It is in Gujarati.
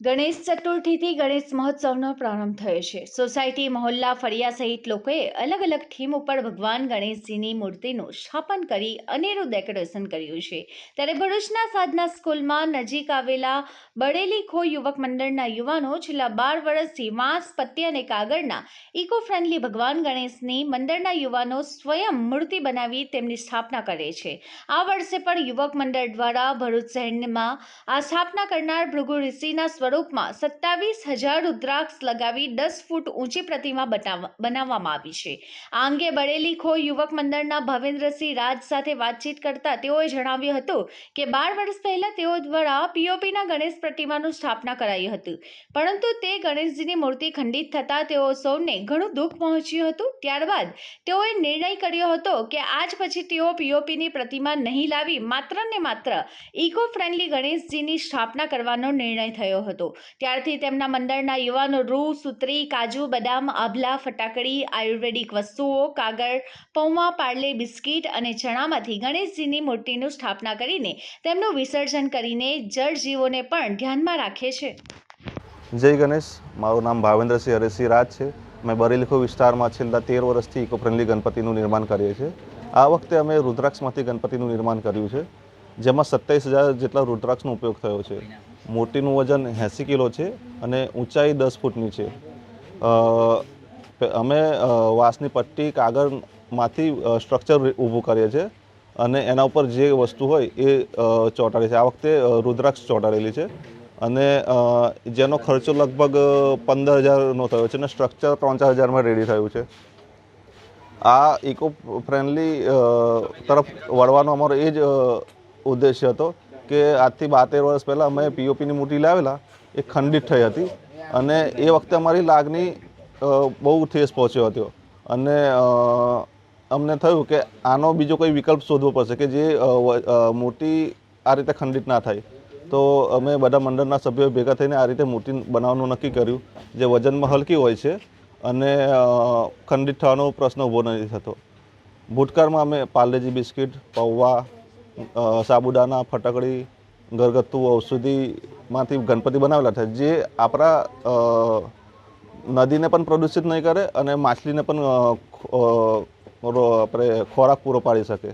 ગણેશ ચતુર્થીથી ગણેશ મહોત્સવનો પ્રારંભ થયો છે. સોસાયટી મહોલ્લા ફળિયા સહિત લોકોએ અલગ અલગ થીમ ઉપર ભગવાન ગણેશજીની મૂર્તિનું સ્થાપન કરી અનેરું ડેકોરેશન કર્યું છે. ત્યારે ભરૂચના સાધના સ્કૂલમાં નજીક આવેલા બળેલી ખો યુવક મંડળના યુવાનો છેલ્લા બાર વર્ષથી વાંસ પત્તી અને કાગળના ઇકો ફ્રેન્ડલી ભગવાન ગણેશની મંડળના યુવાનો સ્વયં મૂર્તિ બનાવી તેમની સ્થાપના કરે છે. આ વર્ષે પણ યુવક મંડળ દ્વારા ભરૂચ શહેરમાં આ સ્થાપના કરનાર ભૃગુ ઋષિના સ્વરૂપમાં સત્તાવીસ હજાર રુદ્રાક્ષ લગાવી દસ ફૂટ ઊંચી પ્રતિમા બનાવ- બનાવવામાં આવી છે. આ અંગે બળેલી ખો યુવક મંડળના ભવેન્દ્રસિંહ રાજ સાથે વાતચીત કરતા તેઓએ જણાવ્યું હતું કે બાર વર્ષ પહેલા તેઓ દ્વારા પીઓપીના ગણેશ પ્રતિમાનું સ્થાપના કરાઈ હતી. પરંતુ તે ગણેશજીની મૂર્તિ ખંડિત થતાં તેઓ સૌને ઘણું દુઃખ પહોંચ્યું હતું. ત્યારબાદ તેઓએ નિર્ણય કર્યો હતો કે આજ પછી તેઓ પીઓપીની પ્રતિમા નહીં લાવી માત્ર ને માત્ર ઇકો ફ્રેન્ડલી ગણેશજીની સ્થાપના કરવાનો નિર્ણય થયો હતો. ત્યારથી તેમના મંડળના યુવાનો રૂ, સુત્રી, કાજુ, બદામ, આભલા, ફટાકડી, આયુર્વેદિક વસ્તુઓ, કાગળ પૌવા પાર્લે, બિસ્કિટ અને ચણામાંથી ગણેશજીની મૂર્તિનું સ્થાપના કરીને તેમનું વિસર્જન કરીને જળજીવોને પણ ધ્યાનમાં રાખે છે. જય ગણેશ. મારું નામ ભાવેન્દ્રસિંહ હરેસિંહ રાજ છે. મેં બરેલીખો વિસ્તારમાં છેલ્લા તેર વર્ષથી ઇકો ફ્રેન્ડલી ગણપતિનું નિર્માણ કરીએ છીએ. આ વખતે અમે રુદ્રાક્ષમાંથી ગણપતિનું નિર્માણ કર્યું છે, જેમાં સત્તાવીસ હજાર જેટલા રુદ્રાક્ષનો ઉપયોગ થયો છે. મૂર્તિનું વજન એંસી કિલો છે અને ઊંચાઈ દસ ફૂટની છે. અમે વાંસની પટ્ટી કાગળમાંથી સ્ટ્રક્ચર ઊભું કરીએ છીએ અને એના ઉપર જે વસ્તુ હોય એ ચોંટાડી છે આ વખતે રુદ્રાક્ષ ચોંટાડેલી છે અને જેનો ખર્ચો લગભગ પંદર હજારનો થયો છે અને સ્ટ્રક્ચર ત્રણ ચાર હજારમાં રેડી થયું છે. આ ઇકો ફ્રેન્ડલી તરફ વળવાનો અમારો એ જ ઉદ્દેશ્ય હતો કે આજથી બાતેર વર્ષ પહેલાં અમે પીઓપીની મૂર્તિ લાવેલા, એ ખંડિત થઈ હતી. અને એ વખતે અમારી લાગણી બહુ ઠેસ પહોંચ્યો હતો. અને અમને થયું કે આનો બીજો કોઈ વિકલ્પ શોધવો પડશે કે જે મૂર્તિ આ રીતે ખંડિત ના થાય. તો અમે બધા મંડળના સભ્યો ભેગા થઈને આ રીતે મૂર્તિ બનાવવાનું નક્કી કર્યું, જે વજનમાં હલકી હોય છે અને ખંડિત થવાનો પ્રશ્ન ઊભો નથી થતો. ભૂતકાળમાં અમે પાર્લેજી બિસ્કિટ, પૌવા સાબુદાના ફટકડી, ઘરગથ્થુ ઔષધિમાંથી ગણપતિ બનાવેલા છે, જે આપણા નદીને પણ પ્રદૂષિત નહીં કરે અને માછલીને પણ આપણે ખોરાક પૂરો પાડી શકે.